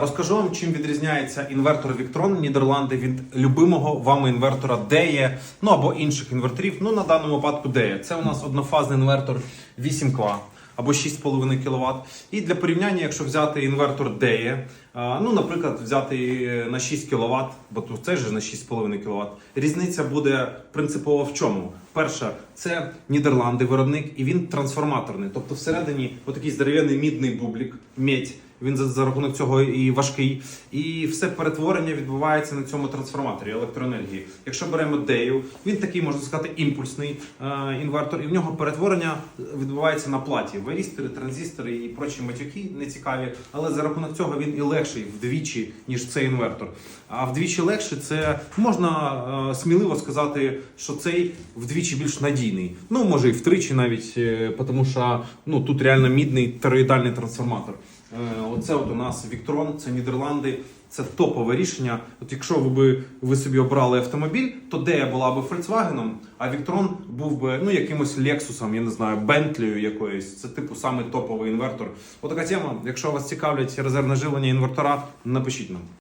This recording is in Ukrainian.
Розкажу вам, чим відрізняється інвертор Victron Нідерланди від любимого вами інвертора DE, ну або інших інверторів. Ну на даному випадку DE. Це у нас однофазний інвертор 8 кВт або 6,5 кВт. І для порівняння, якщо взяти інвертор DE, ну, наприклад, взяти на 6 кВт, бо тут це ж на 6,5 кВт, різниця буде принципово в чому? Перша, це Нідерланди виробник, і він трансформаторний. Тобто всередині отакий здоров'яний мідний бублік, медь. Він за, за рахунок цього і важкий, і все перетворення відбувається на цьому трансформаторі електроенергії. Якщо беремо дею, він такий можна сказати імпульсний е, інвертор, і в нього перетворення відбувається на платі. Варістори, транзистори і прочі матюки не цікаві, але за рахунок цього він і легший вдвічі, ніж цей інвертор. А вдвічі легше це можна е, сміливо сказати, що цей вдвічі більш надійний. Ну може і втричі навіть, е, тому що ну тут реально мідний тероїдальний трансформатор. Е, Оце от у нас Віктрон, це Нідерланди. Це топове рішення. От якщо ви би ви собі обрали автомобіль, то Дея була би Volkswagen, а Віктрон був би ну якимось Лексусом, я не знаю, Bentley якоюсь. Це типу саме топовий інвертор. Отака тема. Якщо вас цікавлять резервне живлення інвертора, напишіть нам.